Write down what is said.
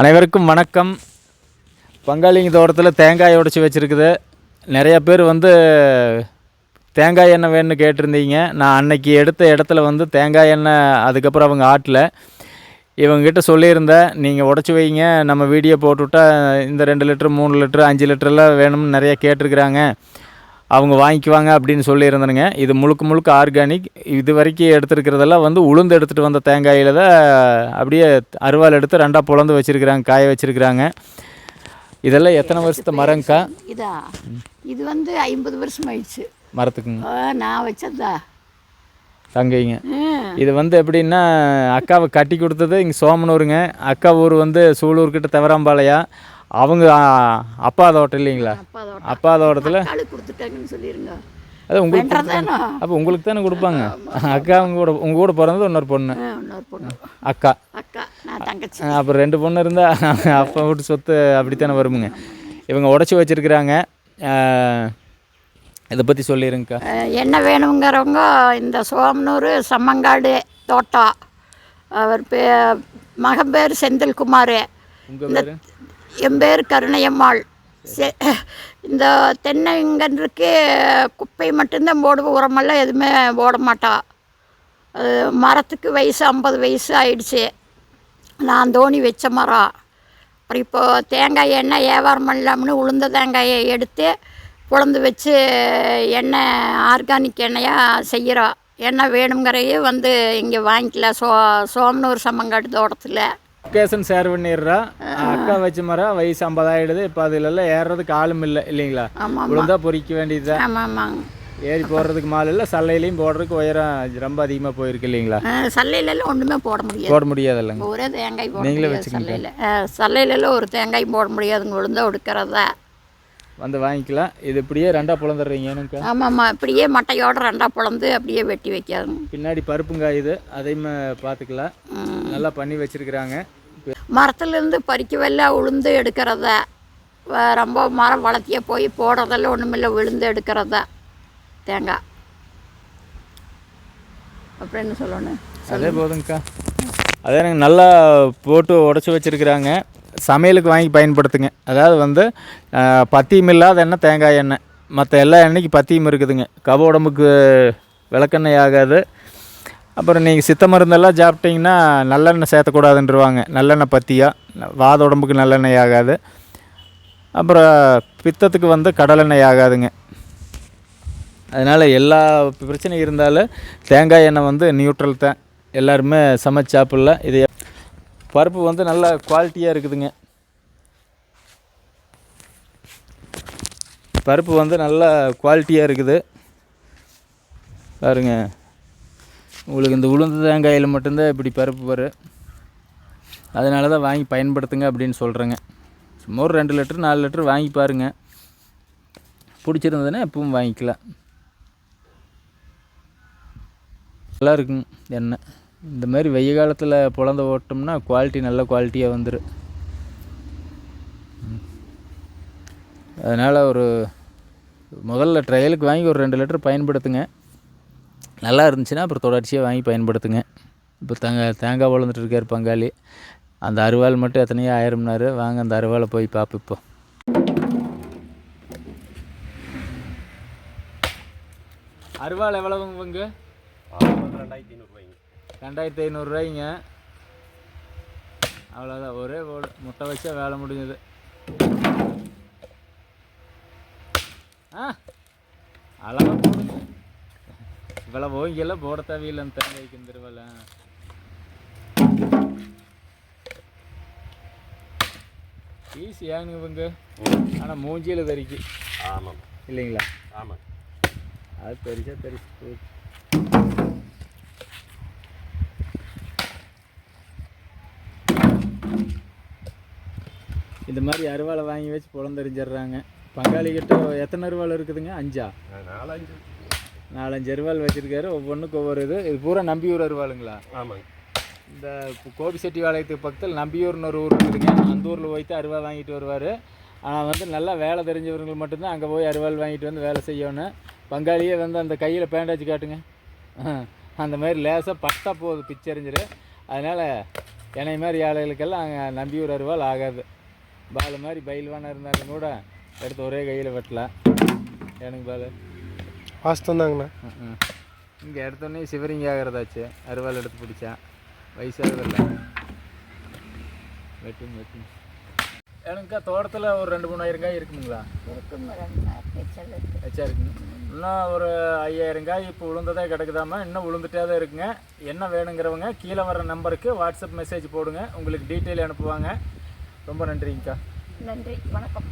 அனைவருக்கும் வணக்கம். பங்காளிங்க தோட்டத்தில் தேங்காய் உடைச்சி வச்சுருக்குது. நிறைய பேர் வந்து தேங்காய் எண்ணெய் வேணும்னு கேட்டிருந்தீங்க. நான் அன்னைக்கு எடுத்த இடத்துல வந்து தேங்காய் எண்ணெய் அதுக்கப்புறம் அவங்க ஆட்டல. இவங்ககிட்ட சொல்லியிருந்தேன் நீங்கள் உடச்சி வைங்க நம்ம வீடியோ போட்டுவிட்டா இந்த ரெண்டு லிட்டரு மூணு லிட்டரு அஞ்சு லிட்டரெல்லாம் வேணும்னு நிறையா கேட்டிருக்கிறாங்க. அவங்க வாங்கிக்குவாங்க அப்படின்னு சொல்லியிருந்தனுங்க. இது முழுக்க முழுக்க ஆர்கானிக். இது வரைக்கும் எடுத்துருக்கிறதெல்லாம் வந்து உளுந்து எடுத்துகிட்டு வந்த தேங்காயில் தான் அப்படியே அருவாள் எடுத்து ரெண்டாக பொழந்து வச்சுருக்குறாங்க காய வச்சுருக்குறாங்க. இதெல்லாம் எத்தனை வருஷத்து மரங்க்கா இதா. இது வந்து ஐம்பது வருஷம் ஆயிடுச்சு. மரத்துக்குங்க. நான் வச்சதா? தங்கைங்க. இது வந்து எப்படின்னா அக்காவை கட்டி கொடுத்தது இங்கே சோமனூருங்க. அக்கா ஊர் வந்து சூலூர்கிட்ட தவறாம்பாளையா அவங்க அப்பா தோட்டம் இல்லைங்களா? அப்பா தோட்டத்தில் கொடுத்துட்டாங்கன்னு சொல்லிருங்க. அது உங்களுக்கு அப்போ உங்களுக்கு தானே கொடுப்பாங்க. அக்கா உங்க கூட உங்கள் கூட பிறந்தது இன்னொரு பொண்ணு. அக்கா. அக்கா அப்புறம் ரெண்டு பொண்ணு இருந்தால் அப்பா வீட்டு சொத்து அப்படித்தானே வருமுங்க. இவங்க உடச்சி வச்சுருக்குறாங்க. இதை பற்றி சொல்லிடுங்கக்கா என்ன வேணுங்கிறவங்க இந்த சோமனூர் சம்மங்காடு தோட்டம் அவர் பே மகன் பேர் செந்தில்குமார். பேர்? என் பேர் கருணையம்மாள். சே இந்த தென்னைங்கன்றுக்கு குப்பை மட்டும்தான் போடுவோம். உரமெல்லாம் எதுவுமே போட மாட்டா. மரத்துக்கு வயசு ஐம்பது வயசு ஆயிடுச்சு. நான் தோணி வச்ச மரம். அப்புறம் இப்போது தேங்காய் எண்ணெய் வியாபாரம் பண்ணலாம்னு உளுந்த தேங்காயை எடுத்து குழந்து வச்சு எண்ணெய் ஆர்கானிக் எண்ணெயாக செய்கிறோம் எண்ணெய் வேணுங்கிறதையே வந்து இங்கே வாங்கிக்கலாம் சோ சோமனூர் சம்மங்காடு தோட்டத்தில். லொக்கேஷன் ஷேர் பண்ணிடுறா. அக்கா வச்ச மரம் வயசு ஐம்பதாயிடுது. இப்போ அதிலெல்லாம் ஏறுறதுக்கு ஆளும் இல்லை இல்லைங்களா? விழுந்தா பொறிக்க வேண்டியது ஆமாம் ஆமாங்க ஏறி போடுறதுக்கு மால் இல்லை சல்லையிலையும் போடுறதுக்கு உயரம் ரொம்ப அதிகமாக போயிருக்கு இல்லைங்களா? சல்லையிலலாம் ஒன்றுமே போட முடியாது. போட முடியாதுல்லங்க. ஒரே தேங்காய் போட நீங்களே முடியாது சல்லையில். சல்லையிலலாம் ஒரு தேங்காய் போட முடியாதுங்க. விழுந்தா ஒடுக்கிறதா வந்து வாங்கிக்கலாம் இது இப்படியே ரெண்டாக பிளந்துடுறீங்க ஆமாம்மா இப்படியே மட்டையோட ரெண்டா பிளந்து அப்படியே வெட்டி வைக்காதுங்க. பின்னாடி பருப்புங்காய் இது அதையும் பார்த்துக்கலாம் நல்லா பண்ணி வச்சிருக்கிறாங்க. மரத்துலேருந்து பறிக்கவெல்லாம் உளுந்து எடுக்கிறதா ரொம்ப மரம் வளர்த்தியே போய் போடுறதெல்லாம் ஒன்றுமில்ல விழுந்து எடுக்கிறதா தேங்காய் அப்புறம் என்ன சொல்லணும்? அதே போதுங்கக்கா. அதே எனக்கு நல்லா போட்டு உடச்சி வச்சுருக்குறாங்க. சமையலுக்கு வாங்கி பயன்படுத்துங்க. அதாவது வந்து பத்தியம் இல்லாத எண்ணெய் தேங்காய் எண்ணெய். மற்ற எல்லா எண்ணெய்க்கு பத்தியம் இருக்குதுங்க. கப உடம்புக்கு விளக்கெண்ணெய் ஆகாது. அப்புறம் நீங்கள் சித்த மருந்தெல்லாம் சாப்பிட்டீங்கன்னா நல்லெண்ணெய் சேர்த்தக்கூடாதுன்றவாங்க. நல்லெண்ணெய் பத்தியாக வாத உடம்புக்கு நல்லெண்ணெய் ஆகாது. அப்புறம் பித்தத்துக்கு வந்து கடலெண்ணெய் ஆகாதுங்க. அதனால் எல்லா பிரச்சனையும் இருந்தாலும் தேங்காய் எண்ணெய் வந்து நியூட்ரல் தான். எல்லாருமே சமைச்சு சாப்பிட்லாம் இது பருப்பு வந்து நல்ல குவாலிட்டியாக இருக்குதுங்க. பருப்பு வந்து நல்ல குவாலிட்டியாக இருக்குது. பாருங்க. உங்களுக்கு இந்த உளுந்து தேங்காயில் மட்டும்தான் இப்படி பருப்பு வரும் அதனால தான் வாங்கி பயன்படுத்துங்க அப்படின்னு சொல்கிறேங்க சும்மா ஒரு ரெண்டு லிட்டர் நாலு லிட்டர் வாங்கி பாருங்கள் பிடிச்சிருந்ததுன்னா எப்பவும் வாங்கிக்கலாம். நல்லா இருக்குங்க எண்ணெய். இந்த மாதிரி வெய்ய காலத்தில் புலந்த ஓட்டோம்னா குவாலிட்டி நல்ல குவாலிட்டியாக வந்துடும் அதனால் ஒரு முதல்ல ட்ரையலுக்கு வாங்கி ஒரு ரெண்டு லிட்டர் பயன்படுத்துங்க. நல்லா இருந்துச்சுன்னா அப்புறம் தொடர்ச்சியாக வாங்கி பயன்படுத்துங்க. இப்போ தங்க தேங்காய் வளர்ந்துட்டு இருக்கார் பங்காளி. அந்த அருவாள் மட்டும் எத்தனையோ ஆயிரம்னாரு. வாங்க அந்த அருவாளை போய் பார்ப்போம். இப்போ அருவாள் எவ்வளவுங்க ரெண்டாயிரத்தி ஐநூறுபாய்ங்க ரெண்டாயிரத்தி ஐநூறுரூவாய்ங்க அவ்வளோதான் ஒரே போடு. முட்டை வச்சா வேலை முடிஞ்சது. ஆ அழகாக போடுங்க. இவ்வளோ ஓங்கெல்லாம் போட தேவையில்லை அந்த தேங்காய்க்கு இந்த ஈஸி ஏங்க இவங்க. ஆனால் மூஞ்சியில் தறிக்கு ஆமாம். இல்லைங்களா? ஆமாம். அது பெருசாக பெருசு போச்சு. இந்த மாதிரி அருவாளை வாங்கி வச்சு புலந்தெறிஞ்சிடுறாங்க பங்காளி கிட்ட எத்தனை அருவாள் இருக்குதுங்க? அஞ்சா? நாலஞ்சு. நாலஞ்சு அருவாள் வச்சுருக்காரு. ஒவ்வொன்றுக்கு ஒவ்வொரு இது. இது பூரா நம்பியூர் அருவாளுங்களா? ஆமாங்க. இந்த கோபிசெட்டி பாளையத்துக்கு பக்கத்தில் நம்பியூர்னு ஒரு ஊர் இருக்குதுங்க. அந்த ஊரில் போய்த்து அருவா வாங்கிட்டு வருவார். ஆனால் வந்து நல்லா வேலை தெரிஞ்சவங்க மட்டும்தான் அங்கே போய் அருவாள் வாங்கிட்டு வந்து வேலை செய்யணும் பங்காளியே வந்து அந்த கையில் பேண்டாச்சு காட்டுங்க. அந்த மாதிரி லேசாக பட்டா போகுது பிச்சரிஞ்சிரு அதனால் என்னை மாதிரி ஆளுகளுக்கெல்லாம் அங்கே நம்பியூர் அருவாள் ஆகாது. பால் மாதிரி பயில்வான இருந்தாலும் கூட எடுத்து ஒரே கையில் வெட்டலாம் எனக்கு பால். வாஸ்தவம் தாங்கண்ணா இங்கே எடுத்தோடனே சிவரிங்க ஆகிறதாச்சு. அருவாள் எடுத்து பிடிச்சான் வயசாகதில்ல வெட்டும் வெட்டும். எனக்கா தோட்டத்தில் ஒரு ரெண்டு மூணாயிரம் காய் இருக்குங்களா? வச்சா இருக்குங்க இன்னும் ஒரு ஐயாயிரம் காய் இப்போ உளுந்ததே கிடக்குதாமா? இன்னும் உளுந்துட்டே தான் இருக்குங்க. என்ன வேணுங்கிறவங்க கீழே வர நம்பருக்கு வாட்ஸ்அப் மெசேஜ் போடுங்க. உங்களுக்கு டீட்டெயில் அனுப்புவாங்க. ரொம்ப நன்றிங்கக்கா. நன்றி வணக்கம்.